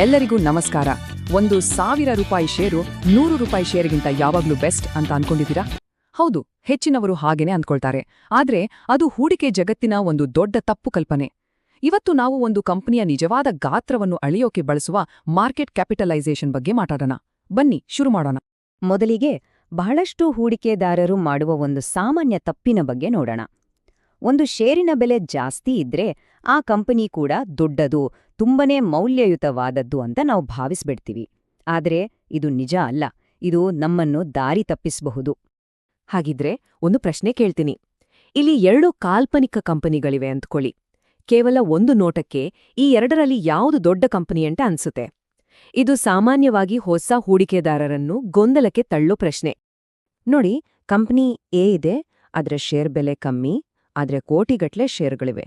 ಎಲ್ಲರಿಗೂ ನಮಸ್ಕಾರ. ಒಂದು ಸಾವಿರ ರೂಪಾಯಿ ಷೇರು ನೂರು ರೂಪಾಯಿ ಷೇರಿಗಿಂತ ಯಾವಾಗ್ಲೂ ಬೆಸ್ಟ್ ಅಂತ ಅನ್ಕೊಂಡಿದ್ದೀರಾ? ಹೌದು, ಹೆಚ್ಚಿನವರು ಹಾಗೇನೆ ಅಂದ್ಕೊಳ್ತಾರೆ ಆದ್ರೆ ಅದು ಹೂಡಿಕೆ ಜಗತ್ತಿನ ಒಂದು ದೊಡ್ಡ ತಪ್ಪು ಕಲ್ಪನೆ. ಇವತ್ತು ನಾವು ಒಂದು ಕಂಪನಿಯ ನಿಜವಾದ ಗಾತ್ರವನ್ನು ಅಳೆಯೋಕೆ ಬಳಸುವ ಮಾರ್ಕೆಟ್ ಕ್ಯಾಪಿಟಲೈಸೇಷನ್ ಬಗ್ಗೆ ಮಾತಾಡೋಣ. ಬನ್ನಿ, ಶುರು ಮಾಡೋಣ. ಮೊದಲಿಗೆ ಬಹಳಷ್ಟು ಹೂಡಿಕೆದಾರರು ಮಾಡುವ ಒಂದು ಸಾಮಾನ್ಯ ತಪ್ಪಿನ ಬಗ್ಗೆ ನೋಡೋಣ. ಒಂದು ಷೇರಿನ ಬೆಲೆ ಜಾಸ್ತಿ ಇದ್ರೆ ಆ ಕಂಪನಿ ಕೂಡ ದೊಡ್ಡದು, ತುಂಬನೇ ಮೌಲ್ಯಯುತವಾದದ್ದು ಅಂತ ನಾವು ಭಾವಿಸ್ಬಿಡ್ತೀವಿ. ಆದರೆ ಇದು ನಿಜ ಅಲ್ಲ, ಇದು ನಮ್ಮನ್ನು ದಾರಿ ತಪ್ಪಿಸಬಹುದು. ಹಾಗಿದ್ರೆ ಒಂದು ಪ್ರಶ್ನೆ ಕೇಳ್ತೀನಿ. ಇಲ್ಲಿ ಎರಡು ಕಾಲ್ಪನಿಕ ಕಂಪನಿಗಳಿವೆ ಅಂದ್ಕೊಳ್ಳಿ. ಕೇವಲ ಒಂದು ನೋಟಕ್ಕೆ ಈ ಎರಡರಲ್ಲಿ ಯಾವುದು ದೊಡ್ಡ ಕಂಪನಿ ಅಂತ ಅನ್ಸುತ್ತೆ. ಇದು ಸಾಮಾನ್ಯವಾಗಿ ಹೊಸ ಹೂಡಿಕೆದಾರರನ್ನು ಗೊಂದಲಕ್ಕೆ ತಳ್ಳೋ ಪ್ರಶ್ನೆ. ನೋಡಿ, ಕಂಪನಿ ಎ ಇದೆ, ಅದರ ಶೇರ್ ಬೆಲೆ ಕಮ್ಮಿ ಆದ್ರೆ ಕೋಟಿಗಟ್ಲೆ ಶೇರ್ಗಳಿವೆ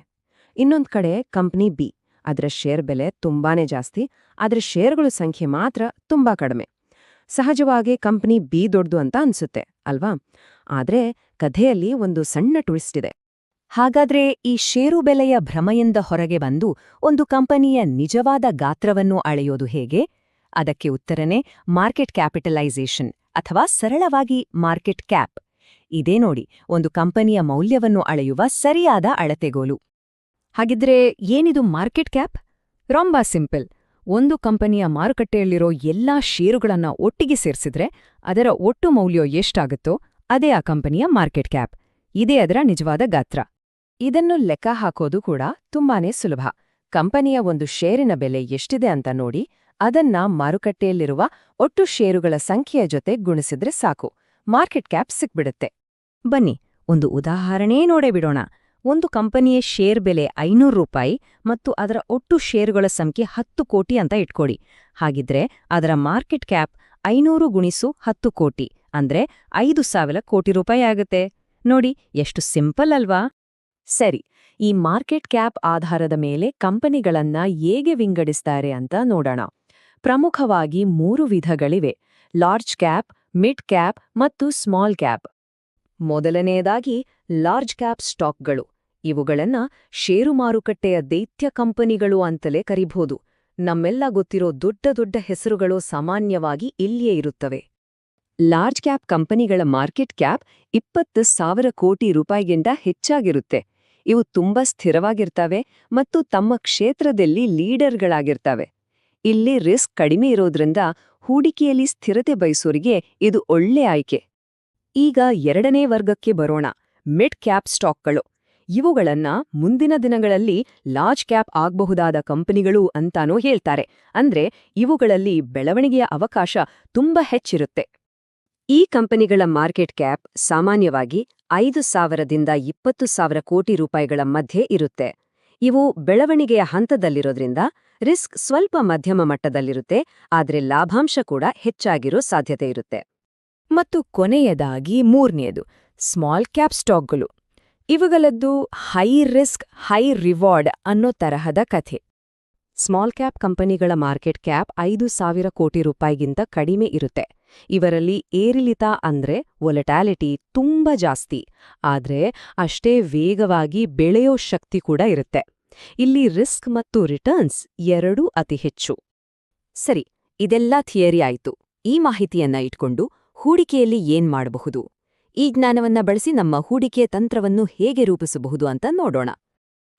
ಇನ್ನೊಂದು ಕಡೆ ಕಂಪನಿ ಬಿ, ಅದರ ಷೇರ್ ಬೆಲೆ ತುಂಬಾನೇ ಜಾಸ್ತಿ, ಆದರೆ ಶೇರ್ಗಳ ಸಂಖ್ಯೆ ಮಾತ್ರ ತುಂಬಾ ಕಡಿಮೆ. ಸಹಜವಾಗಿ ಕಂಪನಿ ಬಿ ದೊಡ್ಡದು ಅಂತ ಅನ್ಸುತ್ತೆ, ಅಲ್ವಾ? ಆದರೆ ಕಥೆಯಲ್ಲಿ ಒಂದು ಸಣ್ಣ ಟ್ವಿಸ್ಟ್ ಇದೆ. ಹಾಗಾದ್ರೆ ಈ ಷೇರು ಬೆಲೆಯ ಭ್ರಮೆಯಿಂದ ಹೊರಗೆ ಬಂದು ಒಂದು ಕಂಪನಿಯ ನಿಜವಾದ ಗಾತ್ರವನ್ನು ಅಳೆಯೋದು ಹೇಗೆ? ಅದಕ್ಕೆ ಉತ್ತರನೇ ಮಾರ್ಕೆಟ್ ಕ್ಯಾಪಿಟಲೈಸೇಷನ್, ಅಥವಾ ಸರಳವಾಗಿ ಮಾರ್ಕೆಟ್ ಕ್ಯಾಪ್. ಇದೇ ನೋಡಿ, ಒಂದು ಕಂಪನಿಯ ಮೌಲ್ಯವನ್ನು ಅಳೆಯುವ ಸರಿಯಾದ ಅಳತೆಗೋಲು. ಹಾಗಿದ್ರೆ ಏನಿದು ಮಾರ್ಕೆಟ್ ಕ್ಯಾಪ್? ರೊಂಬಾ ಸಿಂಪಲ್. ಒಂದು ಕಂಪನಿಯ ಮಾರುಕಟ್ಟೆಯಲ್ಲಿರೋ ಎಲ್ಲಾ ಷೇರುಗಳನ್ನ ಒಟ್ಟಿಗೆ ಸೇರಿಸಿದ್ರೆ ಅದರ ಒಟ್ಟು ಮೌಲ್ಯ ಎಷ್ಟಾಗುತ್ತೋ ಅದೇ ಆ ಕಂಪನಿಯ ಮಾರ್ಕೆಟ್ ಕ್ಯಾಪ್. ಇದೇ ಅದರ ನಿಜವಾದ ಗಾತ್ರ. ಇದನ್ನು ಲೆಕ್ಕ ಹಾಕೋದು ಕೂಡ ತುಂಬಾನೇ ಸುಲಭ. ಕಂಪನಿಯ ಒಂದು ಷೇರಿನ ಬೆಲೆ ಎಷ್ಟಿದೆ ಅಂತ ನೋಡಿ, ಅದನ್ನ ಮಾರುಕಟ್ಟೆಯಲ್ಲಿರುವ ಒಟ್ಟು ಷೇರುಗಳ ಸಂಖ್ಯೆಯ ಜೊತೆ ಗುಣಿಸಿದ್ರೆ ಸಾಕು. ಮಾರ್ಕೆಟ್ ಕ್ಯಾಪ್ ಸಿಕ್ಬಿಡುತ್ತೆ. ಬನ್ನಿ, ಒಂದು ಉದಾಹರಣೆ ನೋಡೇ ಬಿಡೋಣ. ಒಂದು ಕಂಪನಿಯ ಶೇರ್ ಬೆಲೆ ಐನೂರು ರೂಪಾಯಿ ಮತ್ತು ಅದರ ಒಟ್ಟು ಶೇರುಗಳ ಸಂಖ್ಯೆ ಹತ್ತು ಕೋಟಿ ಅಂತ ಇಟ್ಕೊಡಿ. ಹಾಗಿದ್ರೆ ಅದರ ಮಾರ್ಕೆಟ್ ಕ್ಯಾಪ್ ಐನೂರು ಗುಣಿಸು ಹತ್ತು ಕೋಟಿ, ಅಂದ್ರೆ ಐದು ಸಾವಿರ ಕೋಟಿ ರೂಪಾಯಿ ಆಗುತ್ತೆ. ನೋಡಿ, ಎಷ್ಟು ಸಿಂಪಲ್ ಅಲ್ವಾ? ಸರಿ, ಈ ಮಾರ್ಕೆಟ್ ಕ್ಯಾಪ್ ಆಧಾರದ ಮೇಲೆ ಕಂಪನಿಗಳನ್ನ ಹೇಗೆ ವಿಂಗಡಿಸ್ತಾರೆ ಅಂತ ನೋಡೋಣ. ಪ್ರಮುಖವಾಗಿ ಮೂರು ವಿಧಗಳಿವೆ. ಲಾರ್ಜ್ ಕ್ಯಾಪ್ ಮಿಡ್ ಕ್ಯಾಪ್ ಮತ್ತು ಸ್ಮಾಲ್ ಕ್ಯಾಪ್ ಮೊದಲನೆಯದಾಗಿ ಲಾರ್ಜ್ ಕ್ಯಾಪ್ ಸ್ಟಾಕ್ಗಳು ಇವುಗಳನ್ನ ಷೇರು ಮಾರುಕಟ್ಟೆಯ ದೈತ್ಯ ಕಂಪನಿಗಳು ಅಂತಲೇ ಕರಿಬಹುದು ನಮ್ಮೆಲ್ಲ ಗೊತ್ತಿರೋ ದೊಡ್ಡ ದೊಡ್ಡ ಹೆಸರುಗಳು ಸಾಮಾನ್ಯವಾಗಿ ಇಲ್ಲಿಯೇ ಇರುತ್ತವೆ. ಲಾರ್ಜ್ ಕ್ಯಾಪ್ ಕಂಪನಿಗಳ ಮಾರ್ಕೆಟ್ ಕ್ಯಾಪ್ ಇಪ್ಪತ್ತು ಸಾವಿರ ಕೋಟಿ ರೂಪಾಯಿಗಿಂತ ಹೆಚ್ಚಾಗಿರುತ್ತೆ. ಇವು ತುಂಬಾ ಸ್ಥಿರವಾಗಿರ್ತವೆ ಮತ್ತು ತಮ್ಮ ಕ್ಷೇತ್ರದಲ್ಲಿ ಲೀಡರ್ಗಳಾಗಿರ್ತವೆ ಇಲ್ಲಿ ರಿಸ್ಕ್ ಕಡಿಮೆ ಇರೋದ್ರಿಂದ ಹೂಡಿಕೆಯಲ್ಲಿ ಸ್ಥಿರತೆ ಬಯಸೋರಿಗೆ ಇದು ಒಳ್ಳೆ ಆಯ್ಕೆ. ಈಗ ಎರಡನೇ ವರ್ಗಕ್ಕೆ ಬರೋಣ. ಮಿಡ್ ಕ್ಯಾಪ್ ಸ್ಟಾಕ್ಗಳು. ಇವುಗಳನ್ನ ಮುಂದಿನ ದಿನಗಳಲ್ಲಿ ಲಾರ್ಜ್ ಕ್ಯಾಪ್ ಆಗಬಹುದಾದ ಕಂಪನಿಗಳು ಅಂತಾನೂ ಹೇಳ್ತಾರೆ. ಅಂದ್ರೆ ಇವುಗಳಲ್ಲಿ ಬೆಳವಣಿಗೆಯ ಅವಕಾಶ ತುಂಬಾ ಹೆಚ್ಚಿರುತ್ತೆ. ಈ ಕಂಪನಿಗಳ ಮಾರ್ಕೆಟ್ ಕ್ಯಾಪ್ ಸಾಮಾನ್ಯವಾಗಿ ಐದು ಸಾವಿರದಿಂದ ಇಪ್ಪತ್ತು ಸಾವಿರ ಕೋಟಿ ರೂಪಾಯಿಗಳ ಮಧ್ಯೆ ಇರುತ್ತೆ. ಇವು ಬೆಳವಣಿಗೆಯ ಹಂತದಲ್ಲಿರೋದ್ರಿಂದ ರಿಸ್ಕ್ ಸ್ವಲ್ಪ ಮಧ್ಯಮ ಮಟ್ಟದಲ್ಲಿರುತ್ತೆ, ಆದರೆ ಲಾಭಾಂಶ ಕೂಡ ಹೆಚ್ಚಾಗಿರೋ ಸಾಧ್ಯತೆ ಇರುತ್ತೆ. ಮತ್ತು ಕೊನೆಯದಾಗಿ ಮೂರನೆಯದು, ಸ್ಮಾಲ್ ಕ್ಯಾಪ್ ಸ್ಟಾಕ್ಗಳು. ಇವುಗಳದ್ದು ಹೈ ರಿಸ್ಕ್, ಹೈ ರಿವಾರ್ಡ್ ಅನ್ನೋ ತರಹದ ಕಥೆ. ಸ್ಮಾಲ್ ಕ್ಯಾಪ್ ಕಂಪನಿಗಳ ಮಾರ್ಕೆಟ್ ಕ್ಯಾಪ್ ಐದು ಸಾವಿರ ಕೋಟಿ ರೂಪಾಯಿಗಿಂತ ಕಡಿಮೆ ಇರುತ್ತೆ. ಇವರಲ್ಲಿ ಏರಿಳಿತ ಅಂದ್ರೆ ವೊಲಟ್ಯಾಲಿಟಿ ತುಂಬಾ ಜಾಸ್ತಿ, ಆದ್ರೆ ಅಷ್ಟೇ ವೇಗವಾಗಿ ಬೆಳೆಯೋ ಶಕ್ತಿ ಕೂಡ ಇರುತ್ತೆ. ಇಲ್ಲಿ ರಿಸ್ಕ್ ಮತ್ತು ರಿಟರ್ನ್ಸ್ ಎರಡೂ ಅತಿ ಹೆಚ್ಚು. ಸರಿ, ಇದೆಲ್ಲ ಥಿಯರಿ ಆಯಿತು. ಈ ಮಾಹಿತಿಯನ್ನ ಇಟ್ಕೊಂಡು ಹೂಡಿಕೆಯಲ್ಲಿ ಏನ್ ಮಾಡಬಹುದು? ಈ ಜ್ಞಾನವನ್ನ ಬಳಸಿ ನಮ್ಮ ಹೂಡಿಕೆ ತಂತ್ರವನ್ನು ಹೇಗೆ ರೂಪಿಸಬಹುದು ಅಂತ ನೋಡೋಣ.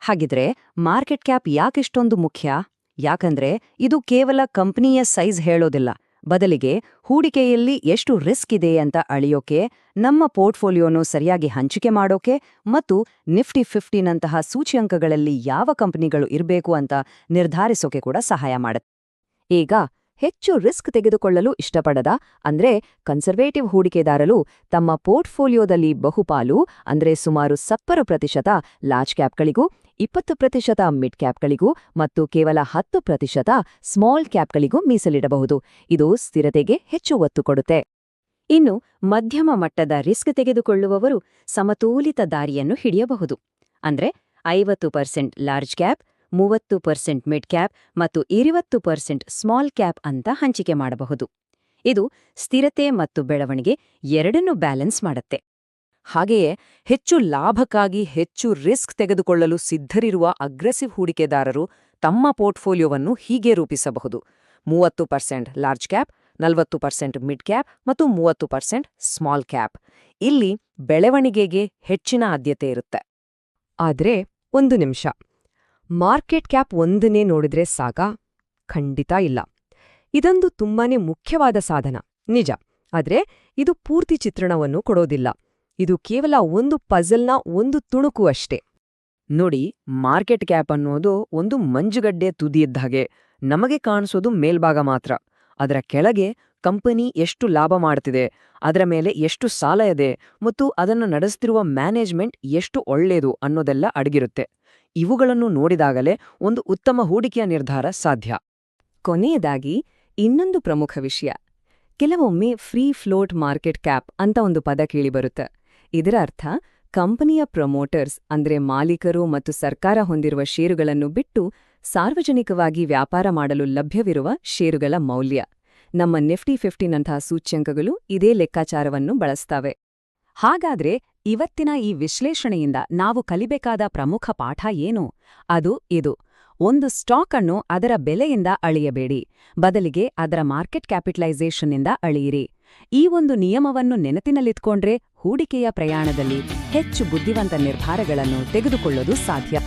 ಹಾಗಿದ್ರೆ, ಮಾರ್ಕೆಟ್ ಕ್ಯಾಪ್ ಯಾಕೆಷ್ಟೊಂದು ಮುಖ್ಯ? ಯಾಕಂದ್ರೆ, ಇದು ಕೇವಲ ಕಂಪನಿಯ ಸೈಜ್ ಹೇಳೋದಿಲ್ಲ. ಬದಲಿಗೆ ಹೂಡಿಕೆಯಲ್ಲಿ ಎಷ್ಟು ರಿಸ್ಕ್ ಇದೆ ಅಂತ ಅಳಿಯೋಕೆ, ನಮ್ಮ ಪೋರ್ಟ್ಫೋಲಿಯೋನು ಸರಿಯಾಗಿ ಹಂಚಿಕೆ ಮಾಡೋಕೆ ಮತ್ತು ನಿಫ್ಟಿ ಫಿಫ್ಟಿನಂತಹ ಸೂಚ್ಯಂಕಗಳಲ್ಲಿ ಯಾವ ಕಂಪನಿಗಳು ಇರಬೇಕು ಅಂತ ನಿರ್ಧಾರಿಸೋಕೆ ಕೂಡ ಸಹಾಯ ಮಾಡುತ್ತೆ. ಈಗ ಹೆಚ್ಚು ರಿಸ್ಕ್ ತೆಗೆದುಕೊಳ್ಳಲು ಇಷ್ಟಪಡದ ಅಂದ್ರೆ ಕನ್ಸರ್ವೇಟಿವ್ ಹೂಡಿಕೆದಾರರು ತಮ್ಮ ಪೋರ್ಟ್ಫೋಲಿಯೋದಲ್ಲಿ ಬಹುಪಾಲು ಅಂದ್ರೆ ಸುಮಾರು ಸಪ್ಪರು ಪ್ರತಿಶತ ಲಾರ್ಜ್ ಕ್ಯಾಪ್ಗಳಿಗೂ ಇಪ್ಪತ್ತು ಪ್ರತಿಶತ ಮಿಡ್ ಕ್ಯಾಪ್ಗಳಿಗೂ ಮತ್ತು ಕೇವಲ ಹತ್ತು ಪ್ರತಿಶತ ಸ್ಮಾಲ್ ಕ್ಯಾಪ್ಗಳಿಗೂ ಮೀಸಲಿಡಬಹುದು. ಇದು ಸ್ಥಿರತೆಗೆ ಹೆಚ್ಚು ಒತ್ತು ಕೊಡುತ್ತೆ. ಇನ್ನು ಮಧ್ಯಮ ಮಟ್ಟದ ರಿಸ್ಕ್ ತೆಗೆದುಕೊಳ್ಳುವವರು ಸಮತೋಲಿತ ದಾರಿಯನ್ನು ಹಿಡಿಯಬಹುದು. ಅಂದ್ರೆ ಐವತ್ತು ಪರ್ಸೆಂಟ್ ಲಾರ್ಜ್ ಕ್ಯಾಪ್ ಮೂವತ್ತು ಪರ್ಸೆಂಟ್ ಮಿಡ್ ಕ್ಯಾಪ್ ಮತ್ತು ಇರುವತ್ತು ಪರ್ಸೆಂಟ್ ಸ್ಮಾಲ್ ಕ್ಯಾಪ್ ಅಂತ ಹಂಚಿಕೆ ಮಾಡಬಹುದು. ಇದು ಸ್ಥಿರತೆ ಮತ್ತು ಬೆಳವಣಿಗೆ ಎರಡನ್ನೂ ಬ್ಯಾಲೆನ್ಸ್ ಮಾಡುತ್ತೆ. ಹಾಗೆಯೇ ಹೆಚ್ಚು ಲಾಭಕ್ಕಾಗಿ ಹೆಚ್ಚು ರಿಸ್ಕ್ ತೆಗೆದುಕೊಳ್ಳಲು ಸಿದ್ಧರಿರುವ ಅಗ್ರೆಸಿವ್ ಹೂಡಿಕೆದಾರರು ತಮ್ಮ ಪೋರ್ಟ್ಫೋಲಿಯೋವನ್ನು ಹೀಗೆ ರೂಪಿಸಬಹುದು. ಮೂವತ್ತು ಪರ್ಸೆಂಟ್ ಲಾರ್ಜ್ ಕ್ಯಾಪ್, ನಲವತ್ತು ಪರ್ಸೆಂಟ್ ಮಿಡ್ ಕ್ಯಾಪ್ ಮತ್ತು ಮೂವತ್ತು ಪರ್ಸೆಂಟ್ ಸ್ಮಾಲ್ ಕ್ಯಾಪ್. ಇಲ್ಲಿ ಬೆಳವಣಿಗೆಗೆ ಹೆಚ್ಚಿನ ಆದ್ಯತೆ ಇರುತ್ತೆ. ಆದರೆ ಒಂದು ನಿಮಿಷ. ಮಾರ್ಕೆಟ್ ಕ್ಯಾಪ್ ಒಂದನ್ನೇ ನೋಡಿದ್ರೆ ಸಾಕ? ಖಂಡಿತ ಇಲ್ಲ. ಇದೊಂದು ತುಂಬಾನೇ ಮುಖ್ಯವಾದ ಸಾಧನ. ನಿಜ. ಆದರೆ ಇದು ಪೂರ್ತಿ ಚಿತ್ರಣವನ್ನು ಕೊಡೋದಿಲ್ಲ. ಇದು ಕೇವಲ ಒಂದು ಪಜಲ್ನ ಒಂದು ತುಣುಕು ಅಷ್ಟೇ. ನೋಡಿ ಮಾರ್ಕೆಟ್ ಕ್ಯಾಪ್ ಅನ್ನೋದು ಒಂದು ಮಂಜುಗಡ್ಡೆ ತುದಿಯಿದ್ದ ಹಾಗೆ. ನಮಗೆ ಕಾಣಿಸೋದು ಮೇಲ್ಭಾಗ ಮಾತ್ರ. ಅದರ ಕೆಳಗೆ ಕಂಪನಿ ಎಷ್ಟು ಲಾಭ ಮಾಡ್ತಿದೆ, ಅದರ ಮೇಲೆ ಎಷ್ಟು ಸಾಲ ಇದೆ ಮತ್ತು ಅದನ್ನು ನಡೆಸ್ತಿರುವ ಮ್ಯಾನೇಜ್ಮೆಂಟ್ ಎಷ್ಟು ಒಳ್ಳೆಯದು ಅನ್ನೋದೆಲ್ಲ ಅಡಗಿರುತ್ತೆ. ಇವುಗಳನ್ನು ನೋಡಿದಾಗಲೇ ಒಂದು ಉತ್ತಮ ಹೂಡಿಕೆಯ ನಿರ್ಧಾರ ಸಾಧ್ಯ. ಕೊನೆಯದಾಗಿ, ಇನ್ನೊಂದು ಪ್ರಮುಖ ವಿಷಯ. ಕೆಲವೊಮ್ಮೆ ಫ್ರೀ ಫ್ಲೋಟ್ ಮಾರ್ಕೆಟ್ ಕ್ಯಾಪ್ ಅಂತ ಒಂದು ಪದ ಕೇಳಿಬರುತ್ತೆ ಇದರ ಅರ್ಥ ಕಂಪನಿಯ ಪ್ರಮೋಟರ್ಸ್, ಅಂದ್ರೆ ಮಾಲೀಕರು ಮತ್ತು ಸರ್ಕಾರ ಹೊಂದಿರುವ ಷೇರುಗಳನ್ನು ಬಿಟ್ಟು ಸಾರ್ವಜನಿಕವಾಗಿ ವ್ಯಾಪಾರ ಮಾಡಲು ಲಭ್ಯವಿರುವ ಷೇರುಗಳ ಮೌಲ್ಯ. ನಮ್ಮ ನಿಫ್ಟಿ ಫಿಫ್ಟಿನಂತಹ ಸೂಚ್ಯಂಕಗಳು ಇದೇ ಲೆಕ್ಕಾಚಾರವನ್ನು ಬಳಸ್ತವೆ. ಹಾಗಾದ್ರೆ ಇವತ್ತಿನ ಈ ವಿಶ್ಲೇಷಣೆಯಿಂದ ನಾವು ಕಲಿಬೇಕಾದ ಪ್ರಮುಖ ಪಾಠ ಏನು? ಅದು ಇದು. ಒಂದು ಸ್ಟಾಕ್ ಅನ್ನು ಅದರ ಬೆಲೆಯಿಂದ ಅಳೆಯಬೇಡಿ. ಬದಲಿಗೆ ಅದರ ಮಾರ್ಕೆಟ್ ಕ್ಯಾಪಿಟಲೈಸೇಷನ್ನಿಂದ ಅಳೆಯಿರಿ. ಈ ಒಂದು ನಿಯಮವನ್ನು ನೆನಪಿನಲ್ಲಿತ್ಕೊಂಡ್ರೆ ಹೂಡಿಕೆಯ ಪ್ರಯಾಣದಲ್ಲಿ ಹೆಚ್ಚು ಬುದ್ಧಿವಂತ ನಿರ್ಧಾರಗಳನ್ನು ತೆಗೆದುಕೊಳ್ಳೋದು ಸಾಧ್ಯ.